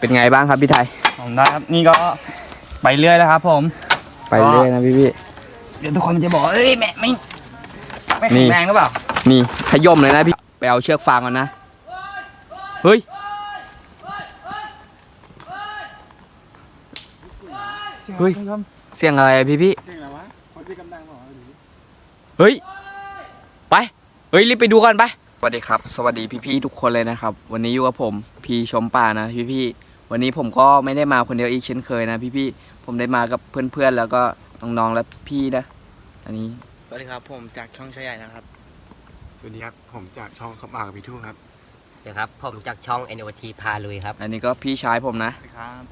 เป็นไงบ้างครับพี่ไทย ผมได้ครับ นี่ก็ไปเรื่อยแล้วครับ ผม ไปเรื่อยนะพี่พี่ เดี๋ยวทุกคนจะบอกเอ้ยแม่ไม่ไม่นี่แข็งแรงหรือเปล่า นี่ขย่มเลยนะพี่ ไปเอาเชือกฟางก่อนนะ เฮ้ย เฮ้ย เสียงอะไรอะพี่พี่ เสียงอะไรวะ คนที่กำลังบอกว่าหรือเฮ้ย ไป เฮ้ยรีบไปดูกันไปสวัสดีครับ สวัสดีพี่พี่ๆทุกคนเลยนะครับ วันนี้อยู่กับผม พีชมป่านะพี่พี่ๆ วันนี้ผมก็ไม่ได้มาคนเดียวอีกเช่นเคยนะพี่พี่ๆผมได้มากับเพื่อนๆแล้วก็น้องๆและพี่นะ อันนี้สวัสดีครับ ผมจากช่องชายใหญ่นะครับ สวัสดีครับ ผมจากช่องคำอ่างกับพี่ทู่ครับเดี๋ยวครับ ผมจากช่อง NOT พาลุยครับ อันนี้ก็พี่ชายผมนะสวัสดีครับ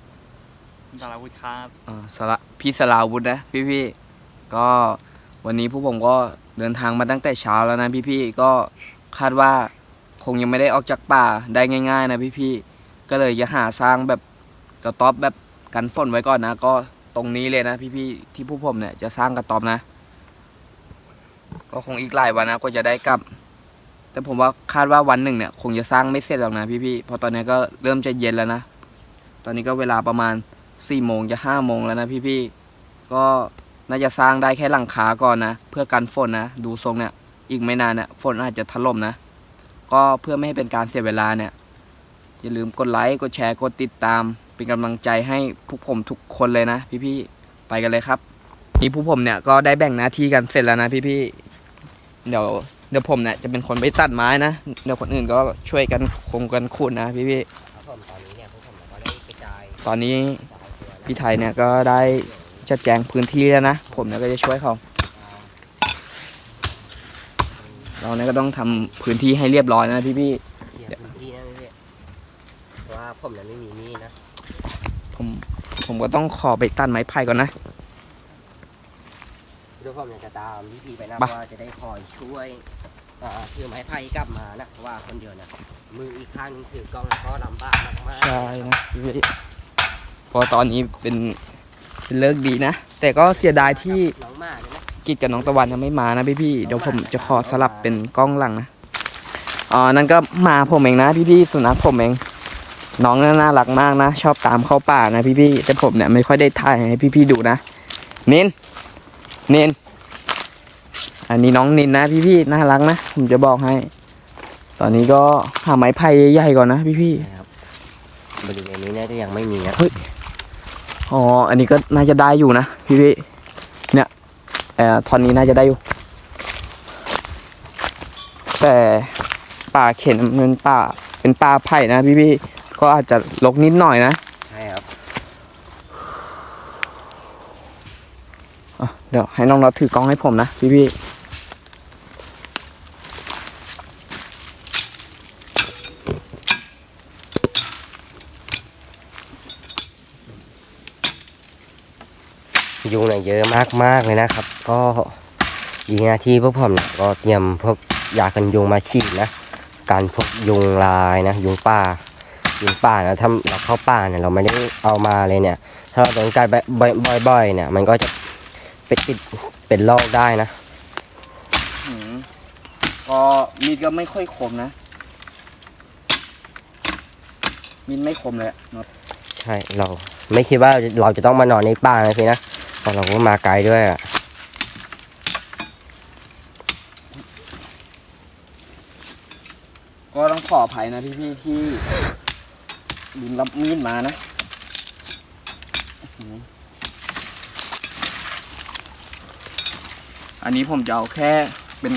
ดาราวุฒิครับอ่าสละพี่สลาวุธนะพี่พี่ๆก็วันนี้พวกผมก็เดินทางมาตั้งแต่เช้าแล้วนะพี่พี่ๆก็คาดว่าคงยังไม่ได้ออกจากป่าได้ง่าย ๆ นะพี่พี่ๆ ก็เลยจะหาสร้างแบบกระต๊อบแบบกันฝนไว้ก่อนนะ ก็ตรงนี้เลยนะพี่พี่ๆที่พวกผมเนี่ยจะสร้างกระต๊อบนะ ก็คงอีกหลายวันนะก็จะได้กลับ แต่ผมว่าคาดว่าวันหนึ่งเนี่ย คงจะสร้างไม่เสร็จหรอกนะพี่พี่ๆพราะตอนนี้ก็เริ่มจะเย็นแล้วนะ ตอนนี้ก็เวลาประมาณสี่โมงจะห้าโมงแล้วนะพี่ๆก็น่าจะสร้างได้แค่หลังคาก่อนนะ เพื่อกันฝนนะ ดูทรงเนี่ย อีกไม่นานเนี่ยฝนอาจจะถล่มนะ ก็เพื่อไม่ให้เป็นการเสียเวลาเนี่ย อย่าลืมกดไลค์กดแชร์กดติดตาม เป็นกำลังใจให้พวกผมทุกคนเลยนะ พี่ๆไปกันเลยครับนี่พวกผมเนี่ยก็ได้แบ่งหน้าที่กันเสร็จแล้วนะพี่ๆเดี๋ยวเดี๋ยวผมเนี่ยจะเป็นคนไปตัดไม้นะเดี๋ยวคนอื่นก็ช่วยกันคงกันขุดนะพี่ครับผมตอนนี้เนี่ยพวกผมก็ได้กระจายๆตอนนี้พี่ไทยเนี่ยก็ได้จัดแจงพื้นที่แล้วนะผมเนี่ยก็จะช่วยเขาเราเนี่ยก็ต้องทำพื้นที่ให้เรียบร้อยนะพี่พี่ เคลียร์พื้นที่นะพี่เพราะว่า ผมเนี่ยไม่มีมีดนะๆผมผมก็ต้องขอไปตัดไม้ไผ่ก่อนนะเดี๋ยวผมเนี่ยจะตามวิธีไปนะไปว่าจะได้คอยช่วยอ่าถือไม้ไผ่กลับมานะเพราะว่าคนเดียวเนี่ยมืออีกข้างนึงถือกล้องแล้วก็ลำบากมากๆใช่นะพี่พี่เพอตอนนี้เป็นเป็นเลิกดีนะ แต่ก็เสียดายที่น้องหมาเนี่ยนะกิจกับน้องตะวันยังไม่มานะพี่พี่ๆเดี๋ยวผมจะขอสลับเป็นกล้องหลังนะอ๋อนั่นก็หมาผมเองนะพี่พี่ๆสุนัขผมเอง น้องน่าน่ารักมากนะ ชอบตามเข้าป่านะพี่พี่ๆแต่ผมเนี่ยไม่ค่อยได้ถ่ายให้พี่พี่ๆดูนะนินนินอันนี้น้องนินนะพี่พี่ๆน่ารักนะผมจะบอกให้ ตอนนี้ก็หาไม้ไผ่ใหญ่ๆก่อนนะพี่พี่นะครับบริเวณนี้เนี่ยจะยังไม่มีนะๆอ๋ออันนี้ก็น่าจะได้อยู่นะพี่พี่ๆเนี่ยเอ่อท่อนนี้น่าจะได้อยู่ แต่ป่าเข็นมันเป็นป่าเป็นป่าไผ่นะพี่พี่ๆ ก็อาจจะรกนิดหน่อยนะใช่ครับอะเดี๋ยวให้น้องน็อตถือกล้องให้ผมนะพี่พี่ยุงเนี่ยเยอะมากๆเลยนะครับ ก็ยีหน้าที่พวกผมเนี่ยก็เตรียมพวกยากันยุงมาฉีดนะ การพวกยุงลายนะ ยุงป่า ยุงป่านะถ้าเราเข้าป่าเนี่ยเราไม่ได้เอามาเลยเนี่ย ถ้าเราโดนกัดบ่อยๆเนี่ย มันก็จะเป็นติดเป็นโรคได้นะอืมก็มีดก็ไม่ค่อยคมนะ มีดไม่คมเลยอะน็อตใช่เราไม่คิดว่าเราจะต้องมานอนในป่านะสินะเพราะเราก็มาไกลด้วยอะก็ต้องขออภัยนะพี่พี่ๆที่ ลืมรับมีดมานะอื้อหืออันนี้ผมจะเอาแค่เป็น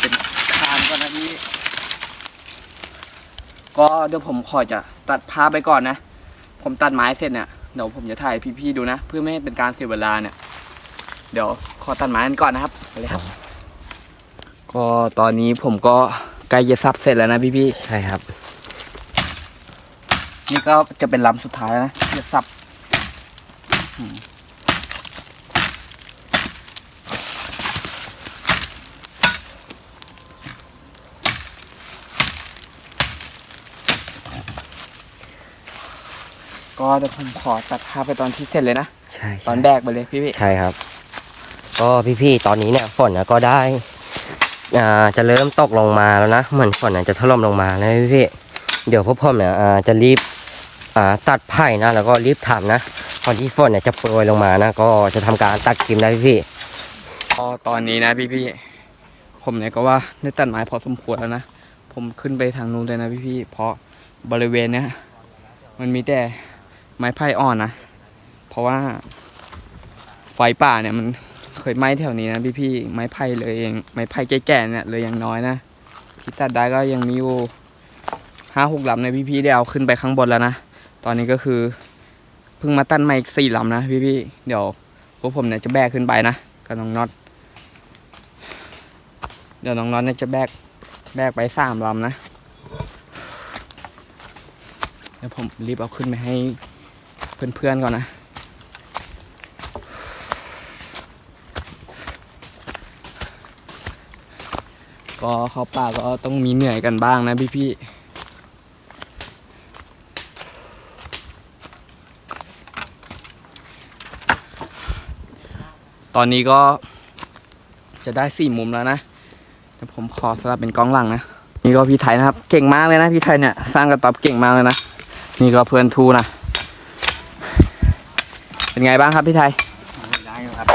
เป็นคานก่อนนะพี่ก็เดี๋ยวผมขอจะตัดภาพไปก่อนนะ ผมตัดไม้เสร็จเนี่ยเดี๋ยวผมจะถ่ายพี่ๆดูนะ เพื่อไม่ให้เป็นการเสียเวลาเนี่ย เดี๋ยวขอตัดไม้กันก่อนนะครับไปเลยครับ ก็ตอนนี้ผมก็ใกล้จะซับเสร็จแล้วนะพี่ใช่ครับๆ นี่ก็จะเป็นลำสุดท้ายแล้วนะจะซับอืมก็เดี๋ยวผมขอตัดภาพไปตอนที่เสร็จเลยนะ ใช่ตอนแบกไปเลยพี่พี่ใช่ครับ ก็พี่ๆตอนนี้เนี่ยฝนเนี่ยก็ได้อ่าจะเริ่มตกลงมาแล้วนะ เหมือนฝนเนี่ยจะถล่มลงมาแล้วพี่ๆเดี๋ยวพวกผมเนี่ยอ่าจะรีบอ่า ตัดไผ่นะ แล้วก็รีบทำนะก่อนที่ฝนเนี่ยจะโปรยลงมานะ ก็จะทำการตัดกิมนะพี่ก็ตอนนี้นะพี่ๆผมเนี่ยก็ว่าได้ตัดไม้พอสมควรแล้วนะ ผมขึ้นไปทางนู้นเลยนะพี่ๆเพราะบริเวณเนี้ยมันมีแต่ไม้ไผ่อ่อนนะ เพราะว่าไฟป่าเนี่ยมันเคยไหม้แถวนี้นะพี่ๆไม้ไผ่เลยเองไม้ไผ่แก่ๆเนี่ยเลยยังน้อยนะที่ตัดได้ก็ยังมีอยู่ห้าหกลำในพี่ๆได้เอาขึ้นไปข้างบนแล้วนะ ตอนนี้ก็คือเพิ่งมาตัดใหม่อีกสี่ลำนะพี่ๆเดี๋ยวพวกผมเนี่ยจะแบกขึ้นไปนะกับน้องน็อตเดี๋ยวน้องน็อตเนี่ยจะแบกแบกไปสามลำนะเดี๋ยวผมรีบเอาขึ้นไปให้เพื่อนๆก่อนนะก็เขาป่าก็ต้องมีเหนื่อยกันบ้างนะพี่ๆ ตอนนี้ก็จะได้สี่มุมแล้วนะเดี๋ยวผมขอสลับเป็นกล้องหลังนะ นี่ก็พี่ไทยนะครับ เก่งมากเลยนะพี่ไทยเนี่ย สร้างกระต๊อบเก่งมากเลยนะ นี่ก็เพื่อนทูนะ เป็นไงบ้างครับพี่ไทยได้อยู่ครับ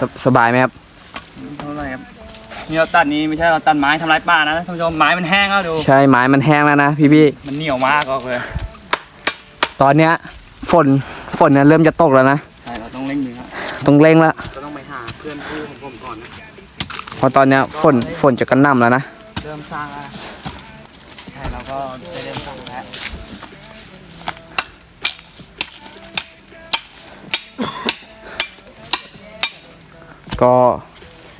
สสบายไหมครับเท่าไหร่ครับ นี่เราตัดนี้ไม่ใช่เราตัดไม้ทำลายป่านะท่านผู้ชมไม้มันแห้งแล้วดู ใช่ไม้มันแห้งแล้วนะพี่พี่มันเหนียวมากออกเลยๆตอนเนี้ยฝนฝนเนี่ยเริ่มจะตกแล้วนะ ใช่เราต้องเร่งมือครับต้องเร่งแล้ว ก็ต้องไปหา เพื่อนคู่ของผมก่อนนะเพราะตอนเนี้ยฝนฝนจะกระหน่ำแล้วนะ เริ่มสร้างแล้วใช่เราก็ได้เริ่มสร้างแล้วก็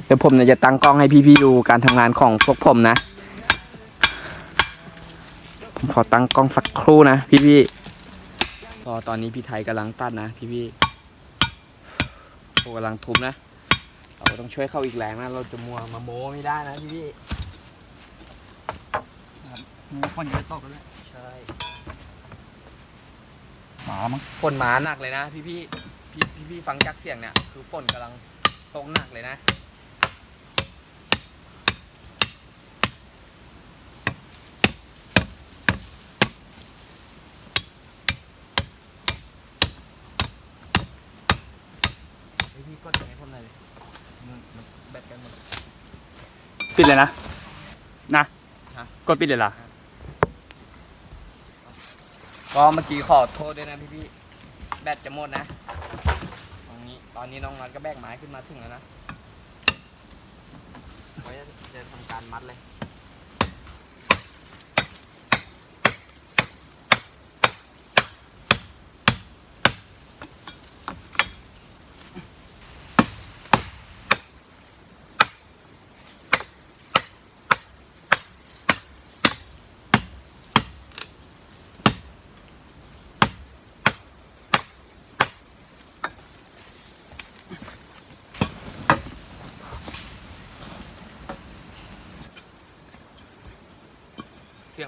เดี๋ยวผมเนี่ยจะตั้งกล้องให้พี่ๆดูการทำงานของพวกผมนะ ผมขอตั้งกล้องสักครู่นะพี่ๆก็ตอนนี้พี่ไทยกำลังตัดนะพี่ๆโอ้กำลังทุบนะ เราต้องช่วยเข้าอีกแรงนะ เราจะมัวมาโม้ไม่ได้นะพี่ฝนจะตกแล้วแหละๆใช่หมามั้งฝนมาหนักเลยนะพี่พี่พี่พี่พี่ฟังจากเสียงเนี่ย คือฝนกำลังตกหนักเลยนะ เฮ้ยพี่กดยังไงผมหน่อยเลยมันมัน แบตกันหมด ปิดเลยนะ นะ ฮะ กดปิดเลยล่ะ ก็เมื่อกี้ขอโทษด้วยนะพี่พี่แบตจะหมดนะตรงนี้ตอนนี้น้องนัดก็แบกไม้ขึ้นมาถึงแล้วนะไว้จะจะทำการมัดเลย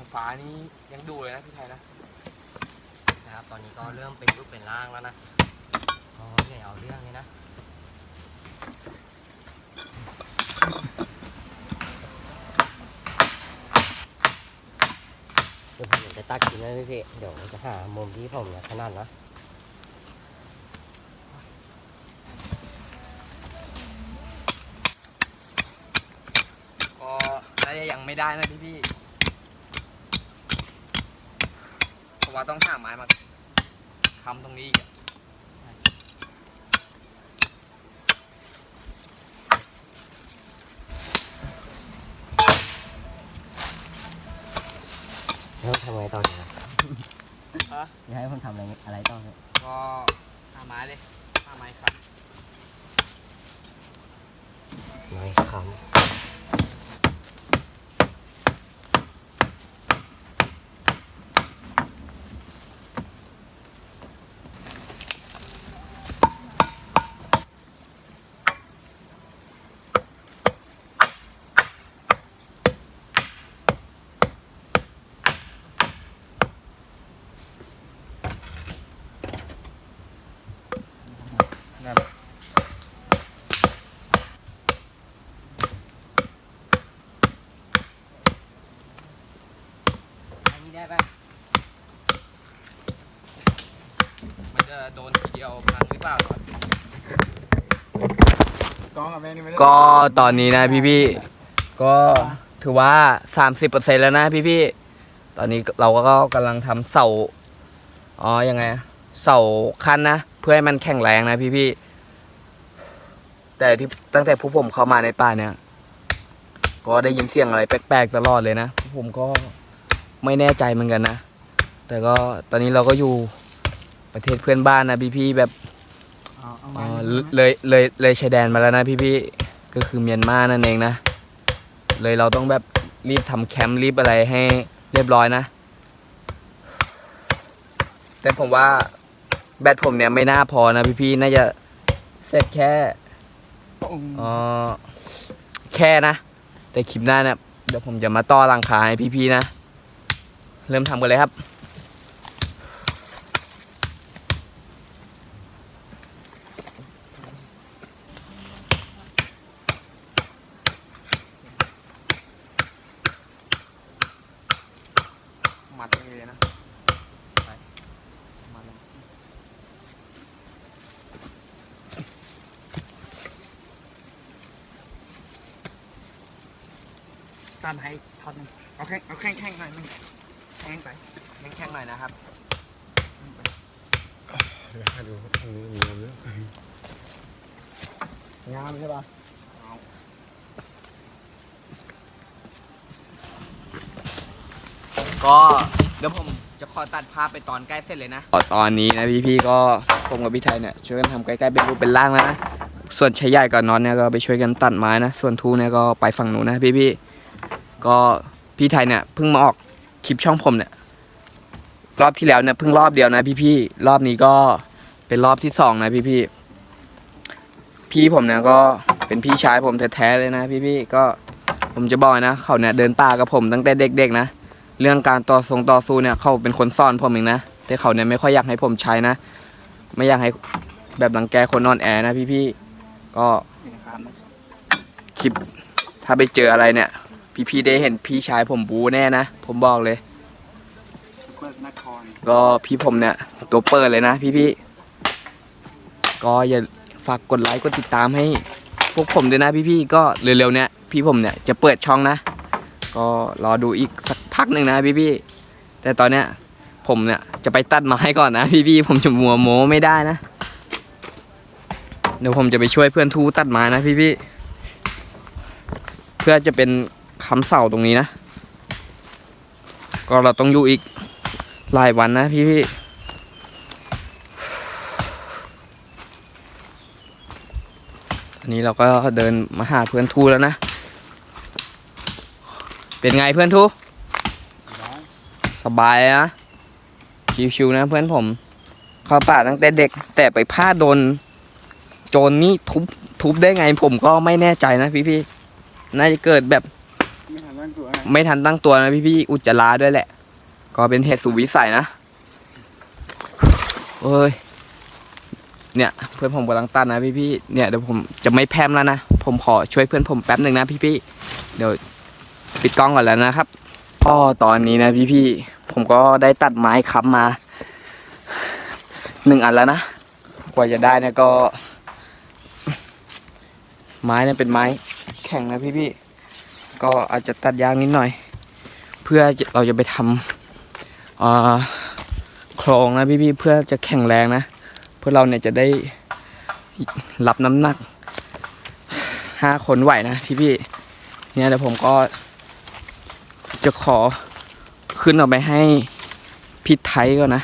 เสียงฟ้านี่ยังดูเลยนะพี่ไทยนะนะครับ ตอนนี้ก็เริ่มเป็นรูปเป็นร่างแล้วนะก็เหนื่อยเอาเรื่องเลยนะเดี๋ยวผมจะตัดกินนะพี่ๆเดี๋ยวจะหามุมที่ผมเนี่ยถนัดนะก็น่าจะยังไม่ได้นะพี่พี่เพราะ ว่าต้องหาไม้มาค้ำตรงนี้อีกอะแล้วทำไงต่อเนี่ยนะฮะจะให้ผมทำอะไรอะไรต่อเนี่ยก็หาไม้เลยหาไม้ครับน้อยคำ เดียวพังหรือเปล่ากองกับแม่นี่ไม่ได้ก็ตอนนี้นะพี่พี่ๆก็ถือว่า 30%แล้วนะพี่พี่ๆตอนนี้เราก็กำลังทำเสาอ๋อยังไงอะเสาคันนะ เพื่อให้มันแข็งแรงนะพี่พี่ๆแต่ที่ตั้งแต่ผู้ผมเข้ามาในป่าเนี่ย ก็ได้ยินเสียงอะไรแปลกๆตลอดเลยนะผมก็ไม่แน่ใจเหมือนกันนะ แต่ก็ตอนนี้เราก็อยู่ ประเทศเพื่อนบ้านนะพี่พี่ๆแบบเอาเอาอ๋มาอเลยเลยเลยชายแดนมาแล้วนะพี่พี่ๆก็คือเมียนมานั่นเองนะ เลยเราต้องแบบรีบทำแคมป์รีบอะไรให้เรียบร้อยนะ แต่ผมว่าแบตผมเนี่ยไม่น่าพอนะพี่พี่ๆน่าจะเสร็จแค่อ๋อแค่นะ แต่คลิปหน้าเนี่ยเดี๋ยวผมจะมาต่อหลังคาให้พี่พี่ๆนะ เริ่มทำกันเลยครับ เลยนะไปมัดเลยตามให้ทอดหนึงเอาแข้งเอาแข้งแข้งหน่อยนึงแข้งไปแข็งๆหน่อยนะครับงามใช่ป่ะก็เดี๋ยวผมจะขอตัดภาพไปตอนใกล้เสร็จเลยนะตอนนี้นะพี่ๆก็ผมกับพี่ไทยเนี่ยช่วยกันทำใกล้ๆเป็นรูปเป็นร่างแล้วนะส่วนชายใหญ่กับน็อตเนี่ยก็ไปช่วยกันตัดไม้นะ ส่วนทูเนี่ยก็ไปฝั่งนู้นนะพี่ๆก็พี่ไทยเนี่ยเพิ่งมาออกคลิปช่องผมเนี่ยรอบที่แล้วเนี่ยเพิ่งรอบเดียวนะพี่ๆรอบนี้ก็เป็นรอบที่สองนะพี่ๆพี่ผมเนี่ยก็เป็นพี่ชายผมแท้ๆเลยนะ พี่ๆก็ผมจะบอกนะเขาเนี่ยเดินป่ากับผมตั้งแต่เด็กๆนะ เรื่องการต่อทรงต่อสู้เนี่ยเขาเป็นคนสอนผมเองนะแต่เขาเนี่ยไม่ค่อยอยากให้ผมใช้นะ ไม่อยากให้แบบรังแกคนนอนแอนะพี่ๆก็นี่นะคลิปถ้าไปเจออะไรเนี่ย พี่ๆได้เห็นพี่ชายผมบูแน่นะผมบอกเลยก็พี่ผมเนี่ย ตัวเปิดเลยนะพี่ๆก็อย่าฝากกดไลค์กดติดตามให้พวกผมด้วยนะพี่ๆก็เร็วๆเนี่ยพี่ผมเนี่ยจะเปิดช่องนะ ก็รอดูอีกสัก พักหนึ่งนะพี่ๆแต่ตอนเนี้ย ผมเนี่ยจะไปตัดไม้ก่อนนะพี่ๆผมจะมัวโม้ไม่ได้นะ เดี๋ยวผมจะไปช่วยเพื่อนทูตัดไม้นะพี่ๆเพื่อจะเป็นคำเสาตรงนี้นะ ก็เราต้องอยู่อีกหลายวันนะพี่พี่อันนี้เราก็เดินมาหาเพื่อนทูแล้วนะ เป็นไงเพื่อนทู สบายนะ ชิวๆนะเพื่อนผม เข้าป่าตั้งแต่เด็ก แต่ไปพลาดโดน โจรนี่ทุบทุบได้ไงผมก็ไม่แน่ใจนะพี่ๆ น่าจะเกิดแบบ ไม่ทันตั้งตัวนะพี่ๆ อุจจาระด้วยแหละ ก็เป็นเหตุสุวิสัยนะเอ้ย เนี่ย เพื่อนผมกำลังตัดนะพี่ๆ เนี่ยเดี๋ยวผมจะไม่แพมแล้วนะ ผมขอช่วยเพื่อนผมแป๊บหนึ่งนะพี่ๆ เดี๋ยวปิดกล้องก่อนแล้วนะครับก็ตอนนี้นะพี่ๆ ผมก็ได้ตัดไม้ค้ำมาหนึ่งอันแล้วนะ กว่าจะได้เนี่ยก็ ไม้เนี่ยเป็นไม้แข็งนะพี่พี่ก็อาจจะตัดยางนิดหน่อย เพื่อเราจะไปทำอ่าโครงนะพี่ๆเพื่อจะแข็งแรงนะ เพื่อเราเนี่ยจะได้รับน้ำหนักห้าคนไหวนะพี่ๆเนี่ยเดี๋ยวผมก็จะขอ ขึ้นออกไปให้พี่ไทยก่อนนะ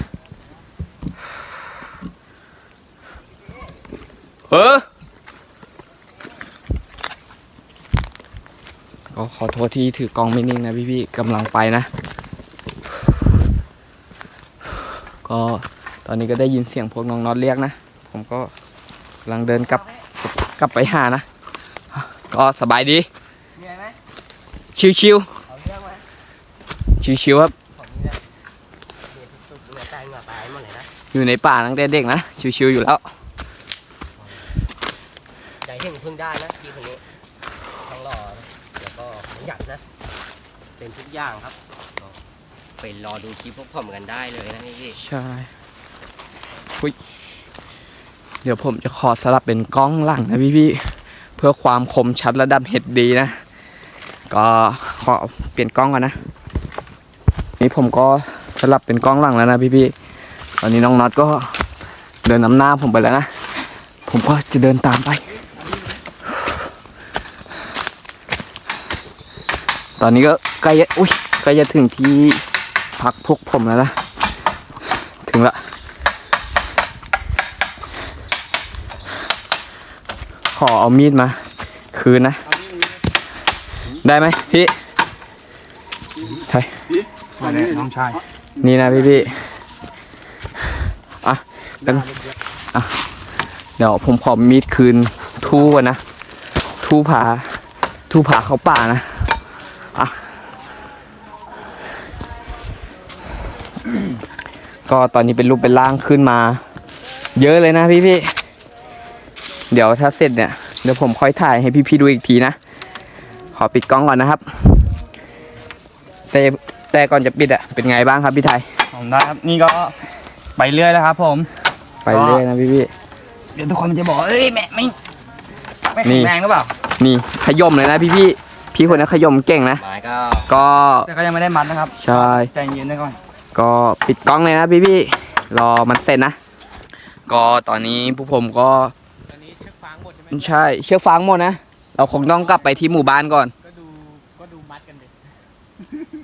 เออก็ขอโทษที่ถือกล้องไม่นิ่งนะพี่ๆกำลังไปนะ ก็ตอนนี้ก็ได้ยินเสียงพวกน้องน็อตเรียกนะ ผมก็กำลังเดินกลับกลับไปหานะ ก็สบายดีมีอะไรไหมชิวเอาเรื่องไหม ๆ ชิวๆครับของนี่นะเดี๋ยวสุดๆเหงื่อแตกเหงื่อตายหมดเลยนะอยู่ในป่าตั้งแต่เด็กนะ ชิวๆอยู่แล้วใจเห็นพึ่งได้นะพี่คนนี้ทั้งหล่อนะแล้วก็ขยันนะ เป็นทุกอย่างครับก็ไปรอดูคลิปพวกผมกันได้เลยนะพี่ใช่อุ๊ยเดี๋ยวผมจะขอสลับเป็นกล้องหลังนะพี่พี่ๆเพื่อความคมชัดระดับเห็ดดีนะ ก็ขอเปลี่ยนกล้องก่อนนะ นี่ผมก็สลับเป็นกล้องหลังแล้วนะพี่พี่ๆตอนนี้น้องน็อตก็เดินนำหน้าผมไปแล้วนะ ผมก็จะเดินตามไป ตอนนี้ก็ใกล้จะอุ้ยใกล้จะถึงที่พักพวกผมแล้วนะ ถึงละขอเอามีดมา คืนนะ ได้ไหมพี่ ใช่ มาเลยน้องชายนี่นะพี่พี่อะเป็นอะเดี๋ยวผมขอมีดคืนทู่ก่อนนะ ทู่ผา ทู่ผาเขาป่านะอะก็ตอนนี้เป็นรูปเป็นร่างขึ้นมา เยอะเลยนะพี่พี่เดี๋ยวถ้าเสร็จเนี่ยเดี๋ยวผมค่อยถ่ายให้พี่พี่ๆดูอีกทีนะ ขอปิดกล้องก่อนนะครับแต่ แต่ก่อนจะปิดอะเป็นไงบ้างครับพี่ไทยผมได้ครับนี่ก็ไปเรื่อยแล้วครับ ผม ไปเรื่อยนะพี่พี่เดี๋ยวทุกคนมันจะบอกว่าเอ้ยแม่ไม่ไม่นี่แข็งแรงหรือเปล่านี่ขย่มเลยนะพี่พี่พี่คนนั้นขย่มเก่งนะไม้ก็ก็แต่ก็ยังไม่ได้มัดนะครับใช่ใจเย็นไว้ก่อนก็ปิดกล้องเลยนะพี่พี่รอมันเสร็จนะก็ตอนนี้ผู้ผมก็ตอนนี้เชือกฟางหมดใช่ไหมใช่เชือกฟางหมดนะเราคงต้องกลับไปที่หมู่บ้านก่อน ก็ดูก็ดูมัดกันดิ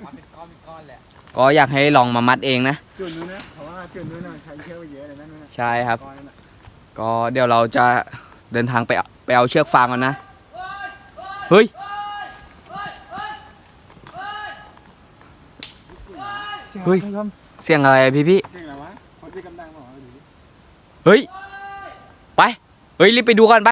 มัดเป็นก้อนเป็นก้อนแหละ ก็อยากให้ลองมามัดเองนะ จุดนู้นนะเพราะว่าจุดนู้นน่ะใช้เชือกไปเยอะเลยนะนู่นน่ะใช่ครับ ก้อนนั่นน่ะก็เดี๋ยวเราจะเดินทางไปเอาไปเอาเชือกฟางก่อนนะ เฮ้ยเฮ้ยเสียงอะไรอะพี่พี่เสียงอะไรวะคนที่กำลังบอกว่าดูดิ เฮ้ย ไป เฮ้ย รีบไปดูกันไป